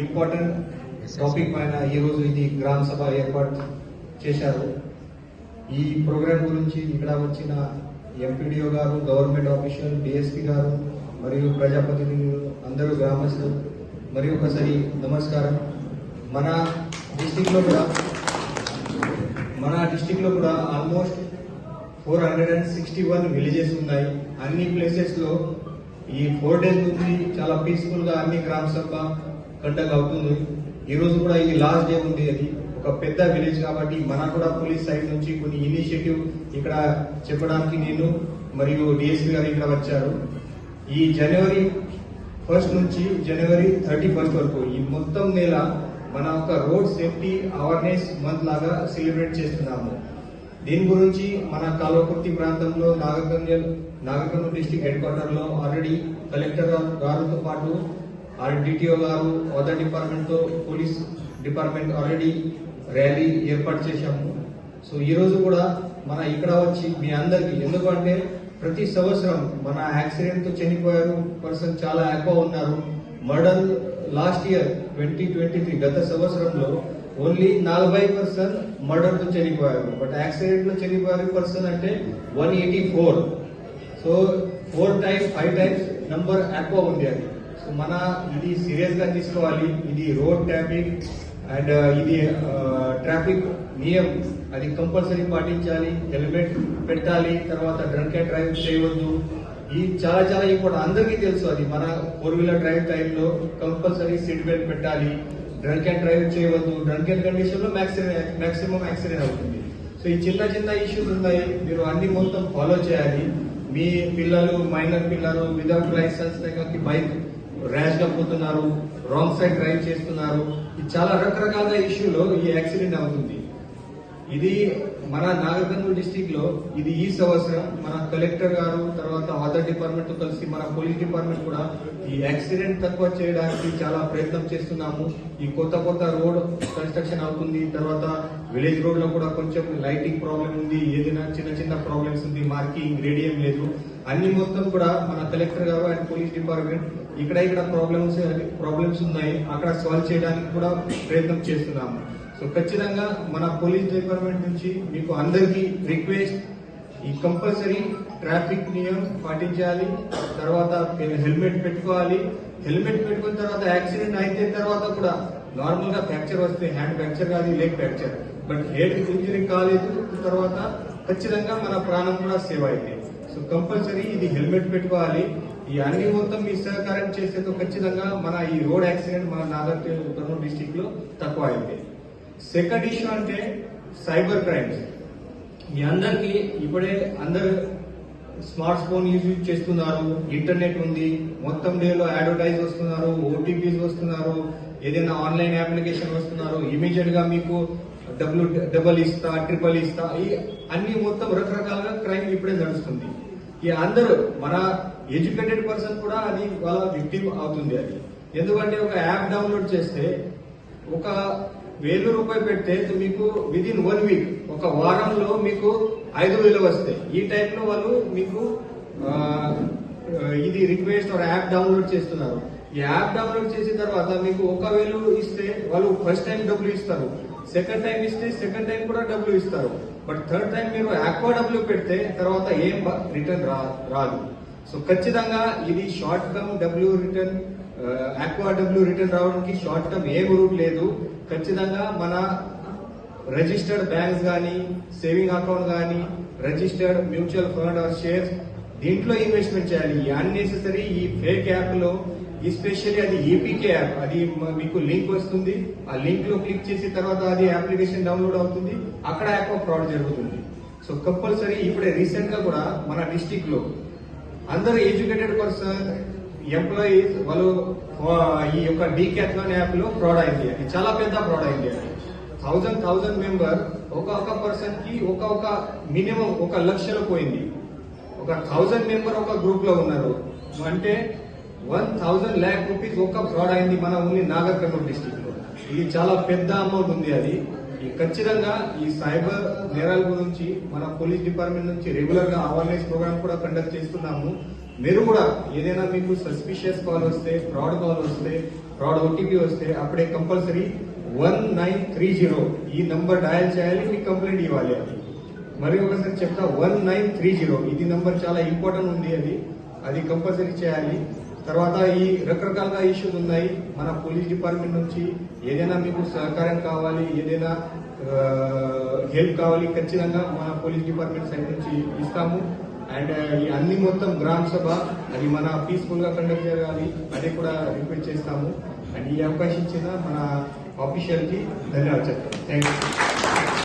Important topic పైన ఈ రోజు ఇది గ్రామ సభ ఏర్పాటు చేశారు. ఈ ప్రోగ్రామ్ గురించి ఇక్కడ వచ్చిన ఎంపీడీఓ గారు గవర్నమెంట్ ఆఫీషియల్ డిఎస్పీ గారు మరియు ప్రజాప్రతినిధులు అందరూ గ్రామస్తులు మరియు ఒకసారి నమస్కారం. మన డిస్టిక్లో కూడా మన డిస్టిక్లో కూడా almost four hundred and sixty one villages ఉన్నాయి. అన్ని ప్లేసెస్లో ఈ ఫోర్ డేస్ నుంచి చాలా పీస్ఫుల్గా అన్ని గ్రామ సభ కండక్ట్ అవుతుంది. ఈ రోజు కూడా ఇది లాస్ట్ డే ఉంది అది. ఒక పెద్ద విలేజ్ కాబట్టి మన కూడా పోలీస్ సైడ్ నుంచి కొన్ని ఇనిషియేటివ్ ఇక్కడ చెప్పడానికి నేను మరియు డిఎస్పీ గారు ఇక్కడ వచ్చారు. ఈ జనవరి ఫస్ట్ నుంచి జనవరి థర్టీ ఫస్ట్ వరకు ఈ మొత్తం నెల మన ఒక రోడ్ సేఫ్టీ అవేర్నెస్ మంత్ లాగా సెలబ్రేట్ చేస్తున్నాము. దీని గురించి మన కల్వకుర్తి ప్రాంతంలో నాగకర్నూల్ నాగకర్నూల్ డిస్టిక్ హెడ్ క్వార్టర్లో ఆల్రెడీ కలెక్టర్ గారితో పాటు ఆర్డిటిఓ గారు అదర్ డిపార్ట్మెంట్తో పోలీస్ డిపార్ట్మెంట్ ఆల్రెడీ ర్యాలీ ఏర్పాటు చేశాము. సో ఈరోజు కూడా మన ఇక్కడ వచ్చి మీ అందరికీ ఎందుకంటే ప్రతి సంవత్సరం మన యాక్సిడెంట్తో చనిపోయారు పర్సన్ చాలా ఎక్కువ ఉన్నారు. Murder last year twenty twenty three గత సంవత్సరంలో ఓన్లీ నలభై పర్సెంట్ మర్డర్తో చనిపోయారు. బట్ యాక్సిడెంట్లో చనిపోయారు పర్సన్ అంటే one eighty four so four times five times number ఎక్కువ ఉంది అది. మన ఇది సీరియస్గా తీసుకోవాలి. ఇది రోడ్ ట్రాఫిక్ అండ్ ఇది uh, ట్రాఫిక్ నియమ్ అది కంపల్సరీ పాటించాలి హెల్మెట్ పెట్టాలి తర్వాత డ్రంక్ అండ్ డ్రైవ్ చేయవద్దు. ఈ చాలా చాలా ఇంపార్టెంట్ అందరికీ తెలుసు అది. మన ఫోర్ వీలర్ డ్రైవ్ టైంలో కంపల్సరీ సీట్ బెల్ట్ పెట్టాలి. డ్రంక్ అండ్ డ్రైవ్ చేయవద్దు. డ్రంక్ అండ్ కండిషన్లో మాక్సిమం యాక్సిడెంట్ అవుతుంది. సో ఈ చిన్న చిన్న ఇష్యూస్ ఉన్నాయి. మీరు అన్ని మొత్తం ఫాలో చేయాలి. మీ పిల్లలు మైనర్ పిల్లలు విదౌట్ లైసెన్స్ బైక్ ర్యాష్గా పోతున్నారు రాంగ్ సైడ్ డ్రైవ్ చేస్తున్నారు. ఇది చాలా రకరకాల ఇష్యూలో ఈ యాక్సిడెంట్ అవుతుంది. ఇది మన నాగర్కర్నూలు డిస్టిక్లో ఇది ఈ సంవత్సరం మన కలెక్టర్ గారు తర్వాత అదర్ డిపార్ట్మెంట్తో కలిసి మన పోలీస్ డిపార్ట్మెంట్ కూడా ఈ యాక్సిడెంట్ తక్కువ చేయడానికి చాలా ప్రయత్నం చేస్తున్నాము. ఈ కొత్త కొత్త రోడ్ కన్స్ట్రక్షన్ అవుతుంది. తర్వాత విలేజ్ రోడ్లో కూడా కొంచెం లైటింగ్ ప్రాబ్లం ఉంది. ఏదైనా చిన్న చిన్న ప్రాబ్లమ్స్ ఉంది. మార్కింగ్ రేడియం లేదు. అన్ని మొత్తం కూడా మన కలెక్టర్ గారు అండ్ పోలీస్ డిపార్ట్మెంట్ ఇక్కడ ఇక్కడ ప్రాబ్లమ్స్ ప్రాబ్లమ్స్ ఉన్నాయి. అక్కడ సాల్వ్ చేయడానికి కూడా ప్రయత్నం చేస్తున్నాము. సో ఖచ్చితంగా మన పోలీస్ డిపార్ట్మెంట్ నుంచి మీకు అందరికీ రిక్వెస్ట్ ఈ కంపల్సరీ ట్రాఫిక్ నియమం పాటించాలి. తర్వాత హెల్మెట్ పెట్టుకోవాలి. హెల్మెట్ పెట్టుకున్న తర్వాత యాక్సిడెంట్ అయితే తర్వాత కూడా నార్మల్గా ఫ్రాక్చర్ వస్తే హ్యాండ్ ఫ్రాక్చర్ కాదు leg fracture but head injury కాలేదు తర్వాత ఖచ్చితంగా మన ప్రాణం కూడా సేవ్ అయింది సో కంపల్సరీ ఇది హెల్మెట్ పెట్టుకోవాలి. ఈ అన్ని మొత్తం మీ సహకారం చేసేతో ఖచ్చితంగా మన ఈ రోడ్ యాక్సిడెంట్ మన నాగర్ కర్నూలు డిస్టిక్లో తక్కువ అయింది. సెకండ్ ఇష్యూ అంటే సైబర్ క్రైమ్స్ మీ అందరికి ఇప్పుడే అందరు స్మార్ట్ ఫోన్ యూజ్ చేస్తున్నారు. ఇంటర్నెట్ ఉంది. మొత్తం డేలో అడ్వర్టైజ్ వస్తున్నారు. ఓటీపీస్ వస్తున్నారు. ఏదైనా ఆన్లైన్ అప్లికేషన్ వస్తున్నారు. ఇమీడియట్గా మీకు డబ్ల్యూ డబల్ ఇస్తా ట్రిపుల్ ఇస్తా ఈ అన్ని మొత్తం రకరకాలుగా క్రైమ్ ఇప్పుడే నడుస్తుంది. ఈ అందరూ మన ఎడ్యుకేటెడ్ పర్సన్ కూడా అది వాళ్ళ విక్టిమ్ అవుతుంది అది. ఎందుకంటే ఒక యాప్ డౌన్లోడ్ చేస్తే ఒక వేలు రూపాయలు పెడితే మీకు విదిన్ వన్ వీక్ ఒక వారంలో మీకు ఐదు వేలు వస్తాయి. ఈ టైంలో వాళ్ళు మీకు ఇది రిక్వెస్ట్ యాప్ డౌన్లోడ్ చేస్తున్నారు. ఈ యాప్ డౌన్లోడ్ చేసిన తర్వాత మీకు ఒక వేలు ఇస్తే వాళ్ళు ఫస్ట్ టైం డబ్బులు ఇస్తారు. సెకండ్ టైం ఇస్తే సెకండ్ టైం కూడా డబ్బులు ఇస్తారు. బట్ థర్డ్ టైం మీరు ఎక్కువ డబ్బులు పెడితే తర్వాత ఏం రిటర్న్ రాదు. సో ఖచ్చితంగా ఇది short term double return aqua double return రావడానికి షార్ట్ టర్మ్ ఏ రూట్ లేదు. ఖచ్చితంగా మన రిజిస్టర్డ్ బ్యాంక్స్ కానీ సేవింగ్ అకౌంట్ కానీ registered mutual fund or shares దీంట్లో ఇన్వెస్ట్మెంట్ చేయాలి. ఈ అన్నెసెసరీ ఈ ఫేక్ యాప్లో ఎస్పెషల్లీ అది ఏపీకే యాప్ అది మీకు లింక్ వస్తుంది. ఆ లింక్లో క్లిక్ చేసిన తర్వాత అది అప్లికేషన్ డౌన్లోడ్ అవుతుంది. అక్కడ యాప్ ఫ్రాడ్ జరుగుతుంది. సో కంపల్సరీ ఇప్పుడే రీసెంట్గా కూడా మన డిస్టిక్లో అందరు ఎడ్యుకేటెడ్ పర్సన్ ఎంప్లాయీస్ వాళ్ళు ఈ యొక్క డీక్యాథ్లాన్ యాప్లో ఫ్రాడ్ అయింది. అది చాలా పెద్ద ఫ్రాడ్ అయింది అది. థౌజండ్ థౌజండ్ మెంబర్ ఒక ఒక పర్సన్కి ఒక ఒక మినిమం ఒక లక్షలో పోయింది. ఒక థౌజండ్ మెంబర్ ఒక గ్రూప్లో ఉన్నారు. అంటే వన్ థౌజండ్ ల్యాక్ రూపీస్ ఒక ఫ్రాడ్ అయింది మన ఓన్లీ నాగర్ కర్నూలు డిస్టిక్లో. ఇది చాలా పెద్ద అమౌంట్ ఉంది అది. ఈ ఖచ్చితంగా ఈ సైబర్ నేరాల గురించి మన పోలీస్ డిపార్ట్మెంట్ నుంచి రెగ్యులర్గా అవేర్నెస్ ప్రోగ్రామ్ కూడా కండక్ట్ చేస్తున్నాము. మీరు కూడా ఏదైనా మీకు సస్పిషియస్ కాల్ వస్తే ఫ్రాడ్ కాల్ వస్తే ఫ్రాడ్ ఓటీపీ వస్తే అప్పుడే compulsory one nine three zero ఈ నంబర్ డయల్ చేయాలి మీకు కంప్లైంట్ ఇవ్వాలి అది. మరి ఒకసారి చెప్తా వన్ నైన్ త్రీ జీరో ఇది నంబర్ చాలా ఇంపార్టెంట్ ఉంది అది. అది కంపల్సరీ చేయాలి. తర్వాత ఈ రకరకాలుగా ఇష్యూస్ ఉన్నాయి. మన పోలీస్ డిపార్ట్మెంట్ నుంచి ఏదైనా మీకు సహకారం కావాలి ఏదైనా హెల్ప్ కావాలి ఖచ్చితంగా మన పోలీస్ డిపార్ట్మెంట్ సైడ్ నుంచి ఇస్తాము. అండ్ ఈ అన్ని మొత్తం గ్రామ సభ అది మన పీస్ఫుల్గా కండక్ట్ చేయాలి అది కూడా రిక్వెస్ట్ చేస్తాము. అండ్ ఈ అవకాశం ఇచ్చిన మన ఆఫీషియల్కి ధన్యవాదాలు థ్యాంక్ యూ